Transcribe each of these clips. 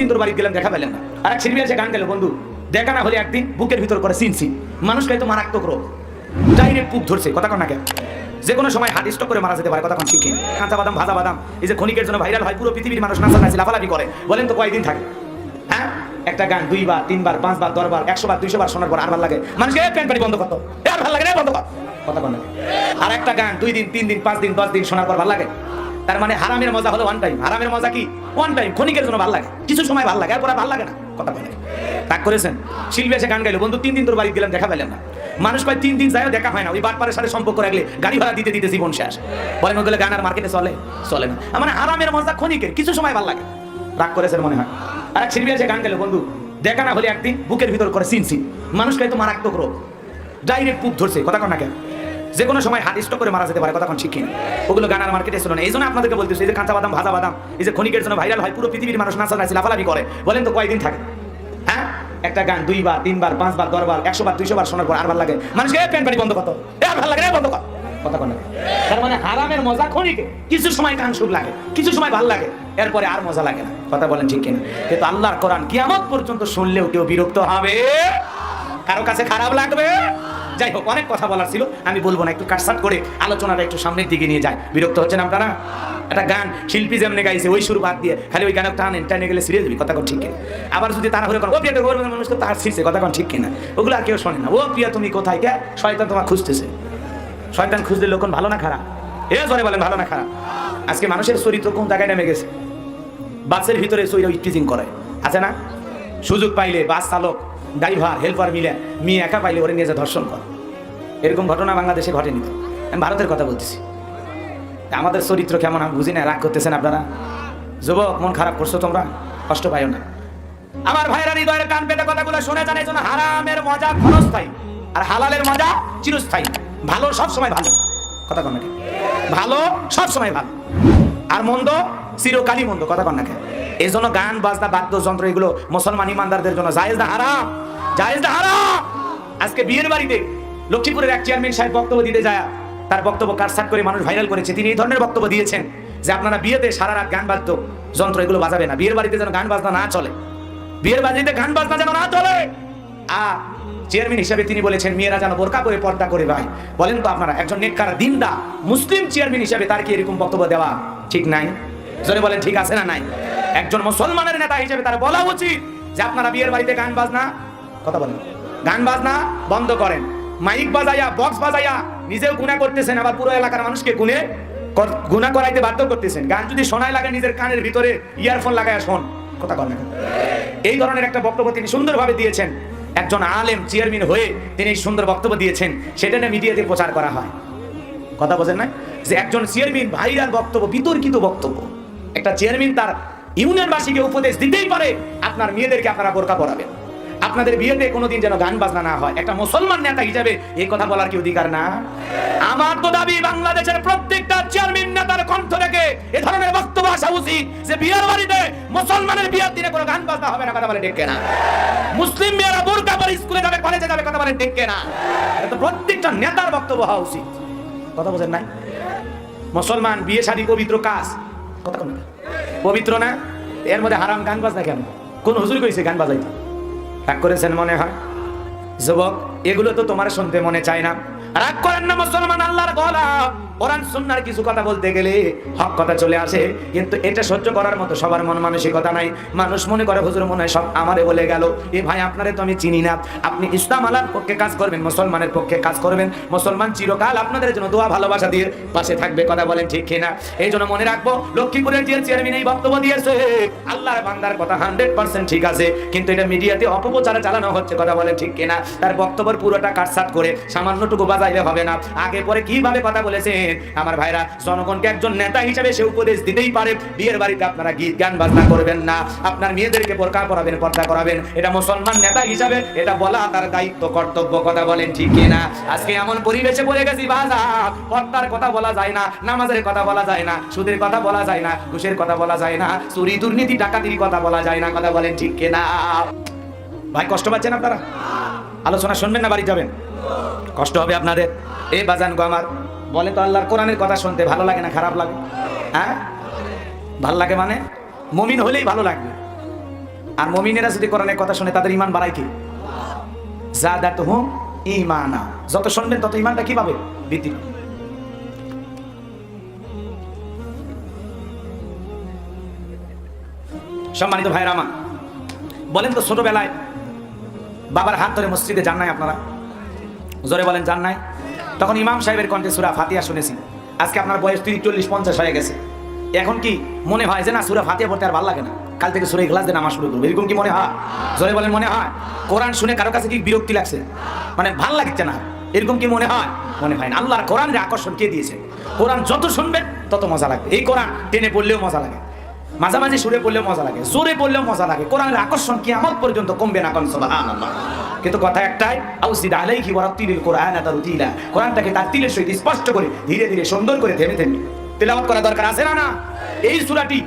দিন তোর বাড়ি গেলাম, দেখা পেলেন না। আর এক সিনেমা এসে গান গেল, বন্ধু, দেখা না হলে একদিন বুকের ভিতর করে সিন সিন। মানুষকে তো মারাত্মক রোগ। ডাইরেক্ট পুক ধরছে, কথা কন না কেন? যে কোনো সময় হার্ট স্ট্রোক করে মারা যেতে পারে, কথা কোন শিখে কাঁচা বাদাম, ভাজা বাদাম, এই যে ক্ষণিকের জন্য ভাইরাল হয়, পুরো পৃথিবীর মানুষ নাচা নাচি লাফালাফি করে। বলেন তো কয়দিন থাকে? হ্যাঁ? একটা গান দুইবার, তিনবার, পাঁচবার, দশবার একশো বার দুইশো বার শোনার পর আর ভালো লাগে। মানুষকে প্যান্ট পানি বন্ধ করতো আর ভালো লাগে না বন্ধ কর। কথা বল আর একটা গান দুই দিন, তিন দিন, পাঁচ দিন, দশ দিন শোনার পর ভালো লাগে? তার মানে হারামের মজা হলো ওয়ান টাইম হারামের মজা কি? ওয়ান টাইম ক্ষণিকের জন্য ভালো লাগে। কিছু সময় ভালো লাগে, এরপর ভালো লাগে না। কথা বলে। রাগ করেছেন? শিল্পী এসে গান গাইলো, বন্ধু, তিন দিন তোর বাড়ি গেলাম, দেখা পেলেন না। মানুষ কয়, তিন দিন যায়ও দেখা হয় না। ওই বাটপারের সাথে সম্পর্ক রাখলে গাড়ি ভাড়া দিতে দিতে জীবন শেষ। বলেন ওগুলো গান আর মার্কেটে চলে? চলে না। মানে হারামের মজা ক্ষণিকের, কিছু সময় ভালো লাগে। রাগ করেছেন মনে হয়। আর এক শিল্পী এসে গান গেল বন্ধু, দেখা না হলে একদিন বুকের ভিতর করে সিন সিন। মানুষকে তো মারাত্মক রোগ ডাইরেক্ট পুক ধরছে, কথা কন না কেন? যে কোনো সময় হার্ট করে মারা যেতে পারে, কথা কোন? শিখি ওগুলো গানার মার্কেটে ছিল না। এই জন্য আপনাদেরকে বলতেছি, এই যে কাঁচা বাদাম, ভাজা বাদাম, এই যে ক্ষণিকের জন্য ভাইরাল হয়, পুরো পৃথিবীর মানুষ নাচা নাচি লাফালাফি করে। বলেন তো কয়দিন থাকে? হ্যাঁ? একটা গান দুইবার, তিনবার, পাঁচবার, দশবার একশো বার দুইশো বার শোনার পর আর ভালো লাগে। মানুষকে প্যান্ট পানি বন্ধ করতো আর ভালো লাগে বন্ধ কর। কথা কন তার মানে হারামের মজা ক্ষণিকে, কিছু সময় কান সুখ লাগে, কিছু সময় ভালো লাগে, এরপরে আর মজা লাগে না। কথা বলেন ঠিক কিনা? কিন্তু আল্লাহর কোরআন কিয়ামত পর্যন্ত শুনলেও কেউ বিরক্ত হবে। কারও কাছে খারাপ লাগবে? যাই হোক, অনেক কথা বলার ছিল। আমি বলব না, একটু কাটসাট করে আলোচনাটা একটু সামনের দিকে নিয়ে যায়। বিরক্ত হচ্ছেন আপনারা? একটা গান শিল্পী যেমনি গাইছে, ওই সুর বাদ দিয়ে খালি ওই গানের টান টানে গেলে সিরিয়ে দিবি কথা কোন ঠিক কিনা। আবার যদি তারা হলে ও প্রিয়া মানুষ তো তার ছিঁড়ছে কথা কোন ঠিক কিনা? ওগুলো আর কেউ শোনে না। ও প্রিয়া, তুমি কোথায় কে? শয়তান তোমার খুঁজতেছে। শয়তান খুঁজলে লোকন ভালো না খারাপ? এ জনে বলেন, ভালো না খারাপ। আজকে মানুষের চরিত্র কোন জায়গায় নেমে গেছে? বাসের ভিতরে সইরা টিচিং করে। আছে না? সুযোগ পাইলে বাস চালক ড্রাইভার হেল্পার মিলে, মেয়ে একা পাইলে ওরে নিয়ে যা ধর্ষণ কর। এরকম ঘটনা বাংলাদেশে ঘটেনি তো। আমি ভারতের কথা বলতেছি। আমাদের চরিত্র কেমন আমি বুঝি না, রাগ করতেছেন আপনারা? যুবক, মন খারাপ করছ তোমরা? কষ্ট পাইও না। আমার ভাইরা হৃদয়ের কান পেতে কথাগুলো শুনে জানে জন্য হারামের মজা ক্ষণস্থায়ী। আর হালালের মজা চিরস্থায়ী। ভালো সব সময় ভালো। কথা কন ভালো সব সময় ভালো। আর মন্দ চিরকালই মন্দ। কথা কন? এই জন্য গান, বাজনা, বাদ্যযন্ত্র, এগুলো মুসলমান ইমানদারদের জন্য জায়েজ না হারাম। জায়েজ না হারাম। আজকে বিয়ের বাড়িতে লক্ষ্মীপুরের এক চেয়ারম্যান সাহেব বক্তব্য দিতে যায়, তার বক্তব্য কাটসাট করে মানুষ ভাইরাল করেছে। তিনি এই ধরনের বক্তব্য দিয়েছেন যে আপনারা বিয়েতে সারা রাত গান বাদ্য যন্ত্র এগুলো বাজাবে না। বিয়ের বাড়িতে যেন গান বাজনা না চলে। বিয়ের বাড়িতে গান বাজনা যেন না চলে! আ, চেয়ারম্যান হিসাবে তিনি বলেছেন, মেয়েরা যেন বোরকা করে পর্দা করে ভাই। বলেন তো আপনারা, একজন নেককার, দিনদা, মুসলিম চেয়ারম্যান হিসাবে তার কি এরকম বক্তব্য দেওয়া ঠিক নাই? জোরে বলেন, ঠিক আছে না নাই? একজন মুসলমানের নেতা হিসেবে তার বলা উচিত যে, আপনারা বিয়ের বাড়িতে গান বাজনা, কথা বলেন, গান বাজনা বন্ধ করেন। মাইক বাজাইয়া বক্স বাজাইয়া নিজেও গুণা করতেছেন, আবার পুরো এলাকার মানুষকে গুনে কর- গুণা করাইতে বাধ্য করতেছেন। গান যদি শোনায় লাগে নিজের কানের ভিতরে ইয়ারফোন লাগায় শোন, কথা বলেন এই ধরনের একটা বক্তব্য তিনি সুন্দরভাবে দিয়েছেন। একজন আলেম চেয়ারম্যান হয়ে তিনি এই সুন্দর বক্তব্য দিয়েছেন, সেটা নিয়ে মিডিয়াতে প্রচার করা হয়। কথা বোঝেন না যে একজন চেয়ারম্যান ভাইরাল বক্তব্য, বিতর্কিত বক্তব্য। একটা চেয়ারম্যান তার ইউনিয়নবাসীকে উপদেশ দিতেই পারে, আপনার মেয়েদেরকে আপনারা বোরকা পরাবেন। আপনাদের বিয়েতে কোনোদিন যেন গান বাজনা না হয়। একটা মুসলমান নেতা হিসাবে এই কথা বলার কি অধিকার না? আমার তো দাবি বাংলাদেশের প্রত্যেকটা চেয়ারম্যান নেতার কণ্ঠ রেখে এ ধরনের বক্তব্য আসা উচিত যে বিয়ের বাড়িতে মুসলমানের বিয়ের দিনে কোনো গান বাজনা হবে না, কথা বলে ডেকে না মুসলিম মেয়েরা বোরকা পরে স্কুলে যাবে কলেজে যাবে, কথা বলে ডেকে না তো প্রত্যেকটা নেতার বক্তব্য হওয়া উচিত। কথা বোঝেন নাই? মুসলমান বিয়ে শাড়ি পবিত্র কাজ। কথা পবিত্র না? এর মধ্যে হারাম গান বাজনা কেন কোন হুজুর কইছে গান বাজাইতে? রাগ করেছেন মনে হয়? যুবক এগুলো তো তোমার শুনতে মনে চায় না। রাগ করেন না মুসলমান আল্লাহর গলা। কোরআন, সুন্নার কিছু কথা বলতে গেলে হক কথা চলে আসে। কিন্তু এটা সহ্য করার মতো সবার মন মানসিকতা নাই। মানুষ মনে করে, হুজুর, মনে হয় সব আমারে বলে গেল। এ ভাই, আপনারে তো আমি চিনি না। আপনি ইসলাম আলার পক্ষে কাজ করবেন, মুসলমানের পক্ষে কাজ করবেন। মুসলমান চিরকাল আপনাদের জন্য দোয়া, ভালোবাসা দিয়ে পাশে থাকবে, কথা বলেন ঠিক কিনা? এই জন্য মনে রাখব, লক্ষ্মীপুরের যে চেয়ারম্যান এই বক্তব্য দিয়েছে। আল্লাহর বান্দার কথা হান্ড্রেড পার্সেন্ট ঠিক আছে। কিন্তু এটা মিডিয়াতে অপপ্রচারে চালানো হচ্ছে, কথা বলেন ঠিক কিনা? তার বক্তব্যের পুরোটা কাটসাট করে সামান্যটুকু বাজাইলে হবে না। আগে পরে কীভাবে কথা বলেছেন? আমার ভাইরা, জনগণকে একজন নেতা হিসেবে সে উপদেশ দিতেই পারে। বিয়ের বাড়িতে আপনারা গীত গান, বাজনা করবেন না। আপনার মেয়েদেরকে বোরকা করাবেন পর্দা করাবেন। এটা মুসলমান নেতা হিসাবে এটা বলা তার দায়িত্ব, কর্তব্য, কথা বলেন ঠিক কিনা আজকে এমন পরিবেশে পড়ে গেছি বাজা। পর্দার কথা বলা যায় না, নামাজের কথা বলা যায় না, সুদের কথা বলা যায় না, ঘুষের কথা বলা যায় না, চুরি, দুর্নীতি, ডাকাতির কথা বলা যায় না, কথা বলেন ঠিক কিনা ভাই, কষ্ট পাচ্ছেন আপনারা? আলোচনা শুনবেন না, বাড়ি যাবেন? কষ্ট হবে আপনাদের। এ বাজান গো আমার, বলে তো আল্লাহর কোরআনের কথা শুনতে ভালো লাগে না, খারাপ লাগে। হ্যাঁ? ভালো লাগে মানে? মমিন হলেই ভালো লাগবে। আর মমিনেরা যদি কোরআনের কথা শুনে, তাদের ইমান বাড়ায় কি? জাদাত হুম ইমানা যত শুনবেন, তত ইমানটা কি পাবে? বৃদ্ধি সম্মানিত ভাইরা আমার, বলেন তো ছোটবেলায় বাবার হাত ধরে মসজিদে যান নাই আপনারা? জোরে বলেন, যান নাই? তখন ইমাম সাহেবের কণ্ঠে সুরা ফাতিয়া শুনেছি। আজকে আপনার বয়স তিরিশ, চল্লিশ, পঞ্চাশ হয়ে গেছে। এখন কি মনে হয় যে না, সুরা ফাতিয়া পড়তে আর ভালো লাগে না? কাল থেকে সুরে গ্লাস দিয়ে নামা শুরু করব। এরকম কি মনে হয়? জোরে বলেন, মনে হয়? কোরআন শুনে কারও কাছে কি বিরক্তি লাগছে? মানে ভালো লাগছে না? এরকম কি মনে হয়? মনে হয় না। আল্লাহর কোরআনের আকর্ষণ কে দিয়েছে? কোরআন যত শুনবেন, তত মজা লাগবে। এই কোরআন টেনে পড়লেও মজা লাগে। মাঝামাঝি সুরে পড়লেও মজা লাগে সুরে পড়লেও মজা লাগে। কোরআনের আকর্ষণ কি আমার পর্যন্ত কমবে না কম কিন্তু কথা একটাই, আউসিদ আলাইহি ওয়া রাত্তিলিল কোরআন তারতিলা কোরআনটাকে তার তিলের সহিত স্পষ্ট করে, ধীরে ধীরে সুন্দর করে থেমে থেমে। তেলাওয়াত করা দরকার আছে না না? এই সূরাটি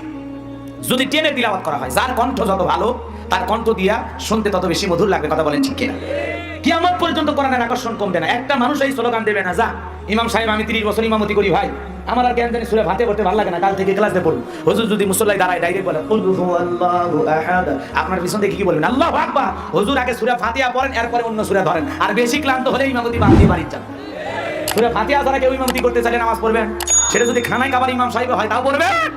যদি টেনে তিলাওয়াত করা হয়, যার কণ্ঠ যত ভালো, তার কণ্ঠ দিয়া শুনতে তত বেশি মধুর লাগবে, কথা বলেন ঠিক কিনা? কিয়ামত পর্যন্ত কোরআনের আকর্ষণ কমবে না। একটা মানুষ এই স্লোগান দেবে না, যা, ইমাম সাহেব, আমি তিরিশ বছর ইমামতি করি ভাই। আমার আর জ্ঞান জানি সুরে ভাতে পড়তে ভালো লাগে না, কাল থেকে ক্লাস দিয়ে পড়ুন। হুজুর যদি মুসল্লাই দাঁড়ায় ডাইরেক্ট বলে আপনার পিছন থেকে কি বলবেন? আল্লাহু আকবার। হুজুর আগে সূরা ফাতিহা পড়েন, এরপরে অন্য সূরা ধরেন। আর বেশি ক্লান্ত হলে ইমামতি বাদ দিয়ে বাড়ি যান। সূরা ফাতিহা ছাড়া কেউ ইমামতি করতে চাইলে নামাজ পড়বেন? সেটা যদি খানায় খাবার ইমাম সাহেব হয়, তাও পড়বেন।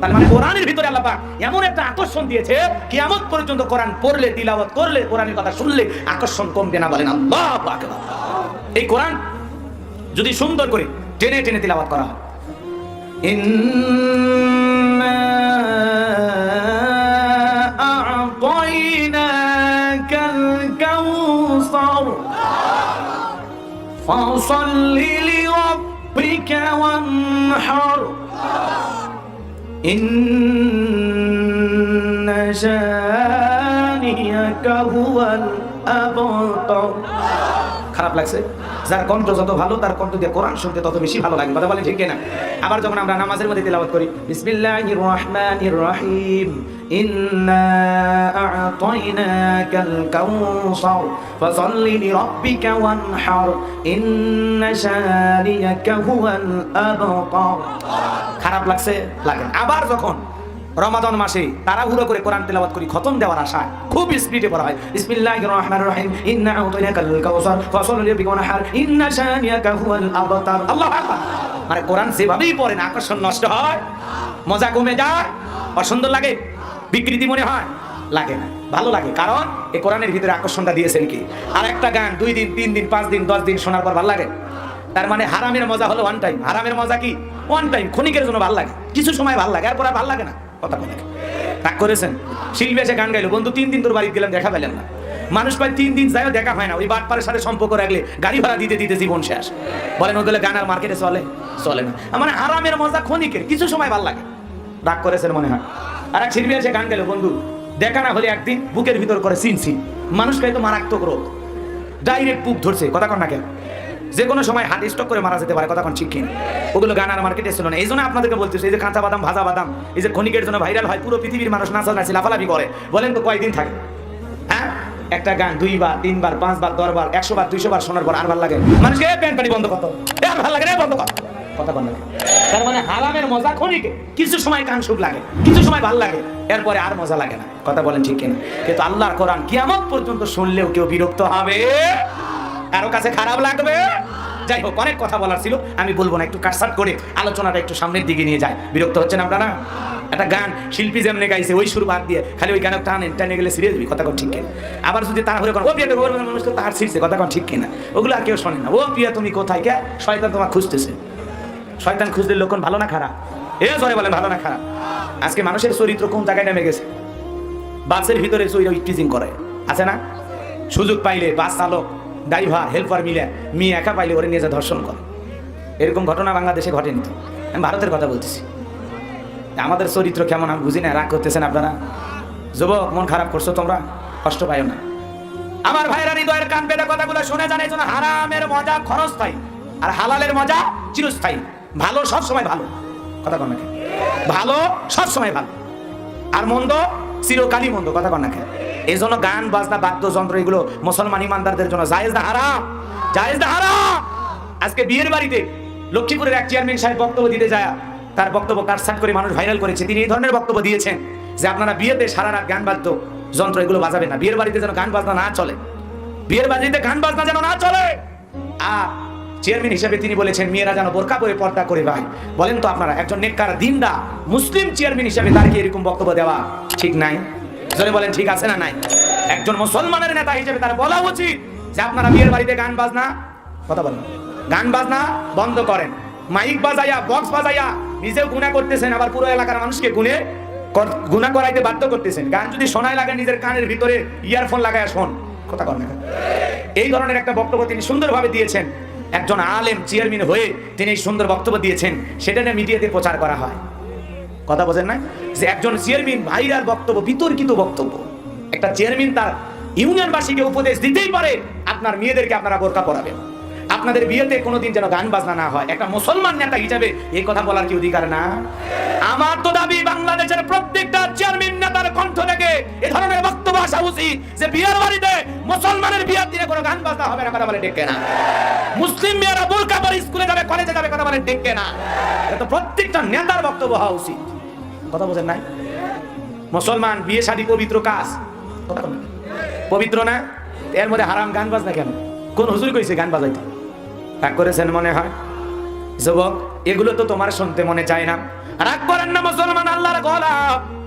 তার মানে কোরআনের ভিতরে আল্লাহ পাক এমন একটা আকর্ষণ দিয়েছে কিয়ামত পর্যন্ত কোরআন পড়লে তিলাওয়াত করলে কোরআনের কথা শুনলে আকর্ষণ কমবে না বলেন আল্লাহু আকবার এই কোরআন যদি সুন্দর করে টেনে টেনে তিলাওয়াত করা হয় إنا أعطيناك الكوثر فصل لربك وانحر إن شانئك هو الأبتر খারাপ লাগছে যার কণ্ঠ যত ভালো, তার কণ্ঠ দিয়ে কোরআন শুনতে তত বেশি ভালো লাগে। কথা বলে ঠিক না আবার যখন আমরা নামাজের মধ্যে তেলাওয়াত করি, বিসমিল্লাহির রহমানির রহিম, ইন্না আ'তাইনাকাল কাউসার, ফাসাল্লি লিরাব্বিকা ওয়ানহার, ইন্না শানিয়াকা হুয়াল আবতার। খারাপ লাগছে? লাগে আবার যখন রমাদান মাসে তাড়াহুড়ো করে কোরআন তেলাওয়াত করি, খতম দেওয়ার আশা খুব স্পিডে পড়া হয়। বিসমিল্লাহির রহমানির রহিম ইন্না আউতাইনাকাল কাউসার ফাসাল্লি ওয়ানহার ইন্না শানিয়াকা হুয়াল আবতার। আল্লাহু আকবার। মানে কোরআন যেভাবেই পড়েন আকর্ষণ নষ্ট হয়। মজা কমে যায়, অসুন্দর লাগে, বিকৃতি মনে হয়, লাগে না, ভালো লাগে। কারণ এই কোরআনের ভিতরে আকর্ষণটা দিয়েছেন কি? আর একটা গান, দুই দিন, তিন দিন, পাঁচ দিন, দশ দিন শোনার পর ভালো লাগে। তার মানে হারামের মজা হলো ওয়ান টাইম হারামের মজা কি? ওয়ান টাইম ক্ষণিকের জন্য ভালো লাগে। কিছু সময় ভালো লাগে, এরপর আর ভালো লাগে না। কথা বলে রাগ করেছেন? শিল্পী এসে গান গাইলো, বন্ধু, তিন দিন তোর বাড়িতে গেলাম, দেখা পেলেন না। মানুষ প্রায় তিন দিন যায়ও দেখা হয় না। ওই বাটপারের সাথে সম্পর্ক রাখলে গাড়ি ভাড়া দিতে দিতে জীবন শেষ। বলেন ওগুলো গান আর মার্কেটে চলে? চলে না। মানে আরামের মজা ক্ষণিকের, কিছু সময় ভালো লাগে। রাগ করেছেন মনে হয়। আর এক শিল্পী এসে গান গেল বন্ধু, দেখা না হলে একদিন বুকের ভিতর করে সিনসি মানুষকে তো মারাত্মক রোগ। ডাইরেক্ট বুক ধরছে। কথা কন না কেন? যে কোনো সময় হার্ট স্ট্রোক করে মারা যেতে পারে কথা কোন ঠিক কিনা? ওগুলো গান আর মার্কেটে ছিল না। এই জন্য আপনাদেরকে বলতেছি এই যে কাঁচা বাদাম ভাজা বাদাম এই যে ক্ষণিকের জন্য ভাইরাল হয় পুরো পৃথিবীর মানুষ নাচা নাচি লাফালাফি করে। বলেন তো কয়দিন থাকে? হ্যাঁ? একটা গান দুইবার তিনবার পাঁচবার দশবার একশো বার দুইশো বার শোনার পর আর ভালো লাগে। মানুষকে "এ, প্যান্ট পানি বন্ধ করতো। আর ভালো লাগে রে বন্ধ কর। কথা বল তার মানে হারামের মজা ক্ষণিকে কিছু সময় কান সুখ লাগে কিছু সময় ভালো লাগে এরপরে আর মজা লাগে না। কথা বলেন ঠিক কিনা? কিন্তু আল্লাহর কোরআন কিয়ামত পর্যন্ত শুনলেও কেউ বিরক্ত হবে। কারও কাছে খারাপ লাগবে? যাই হোক, অনেক কথা বলার ছিল। আমি বলব না, একটু কাটসাট করে আলোচনাটা একটু সামনের দিকে নিয়ে যায়। বিরক্ত হচ্ছেন আপনারা? একটা গান শিল্পী যেমনি গাইছে, ওই সুর বাদ দিয়ে খালি ওই গানে টানে টানে গেলে সিরিয়াস কথা কন ঠিক কিনা। আবার যদি ও প্রিয়া মানুষ তার ছিঁড়ছে কথা কন ঠিক কিনা। ওগুলো আর কেউ শোনে না। ও প্রিয়া, তুমি কোথায় কে? শয়তান তোমার খুঁজতেছে। শয়তান খুঁজলে লোকন ভালো না খারাপ? এ জরে বলেন, ভালো না খারাপ। আজকে মানুষের চরিত্র কোন জায়গায় নেমে গেছে? বাসের ভিতরে চৈর টিচিং করে। আছে না? সুযোগ পাইলে বাস চালক ড্রাইভার, হেল্পার মিলে মেয়ে একা পাইলে ওরে নিয়ে যা ধর্ষণ করে। এরকম ঘটনা বাংলাদেশে ঘটেনি তো। আমি ভারতের কথা বলতেছি। আমাদের চরিত্র কেমন আমি বুঝি না, রাগ করতেছেন আপনারা? যুবক, মন খারাপ করছ তোমরা? কষ্ট পাইও না। আমার ভাইরা হৃদয়ের কান পেতে কথাগুলো শুনে জানে জন্য হারামের মজা ক্ষণস্থায়ী আর হালালের মজা চিরস্থায়ী। ভালো সব সময় ভালো। কথা কন নাকি ভালো সব সময় ভালো। আর মন্দ চিরকালই মন্দ। কথা কন নাকি এই জন্য গান, বাজনা, বাদ্যযন্ত্র এগুলো মুসলমান ইমানদারদের জন্য জায়েজ না হারাম, জায়েজ না হারাম। আজকে বিয়ের বাড়িতে লক্ষ্মীপুরের এক চেয়ারম্যান সাহেব বক্তব্য দিতে যায়, তার বক্তব্য কাটসাট করে মানুষ ভাইরাল করেছে। তিনি এই ধরনের বক্তব্য দিয়েছেন যে আপনারা বিয়েতে সারা রাত গান বাদ্য যন্ত্র এগুলো বাজাবেন না। বিয়ের বাড়িতে যেন গান বাজনা না চলে, বিয়ের বাড়িতে গান বাজনা যেন না চলে। আর চেয়ারম্যান হিসেবে তিনি বলেছেন, মেয়েরা যেন বোরকা পরে পর্দা করে ভাই বলেন তো আপনারা, একজন নেককার দিনদা মুসলিম চেয়ারম্যান হিসেবে তার কি এরকম বক্তব্য দেওয়া ঠিক নাই? জোরে বলেন, ঠিক আছে না নাই? একজন মুসলমানের নেতা হিসেবে তার বলা উচিত যে আপনারা বিয়ের বাড়িতে গান বাজনা, কথা বলেন। গান বাজনা বন্ধ করেন। মাইক বাজাইয়া, বক্স বাজাইয়া নিজেও গুণা করতেছেন, আবার পুরো এলাকার মানুষকে কর- গুনাহ করাইতে বাধ্য করতেছেন। গান যদি শোনায় লাগে, নিজের কানের ভিতরে ইয়ারফোন লাগায় শোন। কথা কর না এই ধরনের একটা বক্তব্য তিনি সুন্দরভাবে দিয়েছেন। একজন আলেম চেয়ারম্যান হয়ে তিনি এই সুন্দর বক্তব্য দিয়েছেন। সেটা নিয়ে মিডিয়াতে প্রচার করা হয়। কথা বোঝেন না যে একজন চেয়ারম্যান ভাইরাল বক্তব্য, বিতর্কিত বক্তব্য। একটা চেয়ারম্যান তার ইউনিয়নবাসীকে উপদেশ দিতেই পারে, আপনার মেয়েদেরকে আপনারা বোরকা পরাবেন। আপনাদের বিয়েতে কোনোদিন যেন গান বাজনা না হয়। একটা মুসলমান নেতা হিসাবে এই কথা বলার কি অধিকার না? আমার তো দাবি বাংলাদেশের প্রত্যেকটা চেয়ারম্যান নেতার কণ্ঠ থেকে এ ধরনের বক্তব্য আসা উচিত যে বিয়ের বাড়িতে মুসলমানের বিয়ের দিনে কোনো গান বাজনা হবে না, কথা বলে ডেকে না মুসলিম মেয়েরা বোরকা পরে স্কুলে যাবে, কলেজে যাবে, কথা বলে ডেকে না এটা তো প্রত্যেকটা নেতার বক্তব্য হওয়া উচিত। কথা বোঝেন নাই? মুসলমান, বিয়ে শাড়ি পবিত্র কাজ। পবিত্র না? এর মধ্যে হারাম গান বাজনা কেন? কোন হুজুর কইছে গান বাজাইতে? রাগ করেছেন মনে হয়? যুবক, এগুলো তো তোমার শুনতে মনে চায় না। রাগ করেন না মুসলমান, আল্লাহর গলা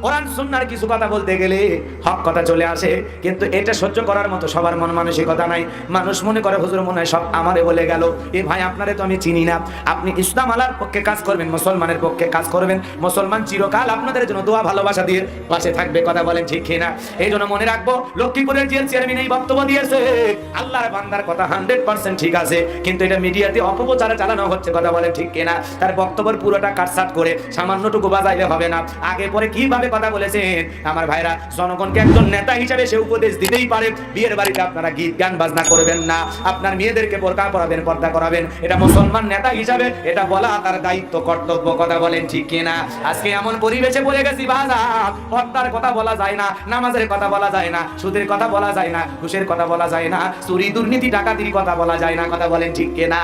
কোরআন সুন্নার কিছু কথা বলতে গেলে হক কথা চলে আসে, কিন্তু এটা সহ্য করার মতো সবার মন মানসিকতা নাই। মানুষ মনে করে, হুজুর, মনে হয় সব আমারে বলে গেল। এ ভাই, আপনারে তো আমি চিনি না। আপনি ইসলাম আলার পক্ষে কাজ করবেন, মুসলমানের পক্ষে কাজ করবেন। মুসলমান চিরকাল আপনাদের জন্য দোয়া, ভালোবাসা দিয়ে পাশে থাকবে, কথা বলেন ঠিক কিনা এই জন্য মনে রাখব, লক্ষ্মীপুরের জেল চেয়ারম্যান এই বক্তব্য দিয়েছে, আল্লাহর বান্দার কথা হান্ড্রেড পার্সেন্ট ঠিক আছে, কিন্তু এটা মিডিয়াতে অপপ্রচারে চালানো হচ্ছে, কথা বলেন ঠিক কিনা তার বক্তব্যের পুরোটা কাটসাট করে সামান্যটুকু বাজাইলে হবে না। আগে পরে কীভাবে কথা বলেছেন। আমার ভাইরা, জনগণকে একজন নেতা হিসাবে সে উপদেশ দিতেই পারে। বিয়ের বাড়িতে আপনারা গীত, গান, বাজনা করবেন না। আপনার মেয়েদেরকে বোরকা পরাবেন, পর্দা করাবেন। এটা মুসলমান নেতা হিসাবে এটা বলা তার দায়িত্ব, কর্তব্য, কথা বলেন ঠিক কিনা? আজকে এমন পরিবেশে পড়ে গেছি বাজার। পর্দার কথা বলা যায় না, নামাজের কথা বলা যায় না, সুদের কথা বলা যায় না, ঘুষের কথা বলা যায় না, চুরি, দুর্নীতি, ডাকাতির কথা বলা যায় না, কথা বলেন ঠিক কিনা?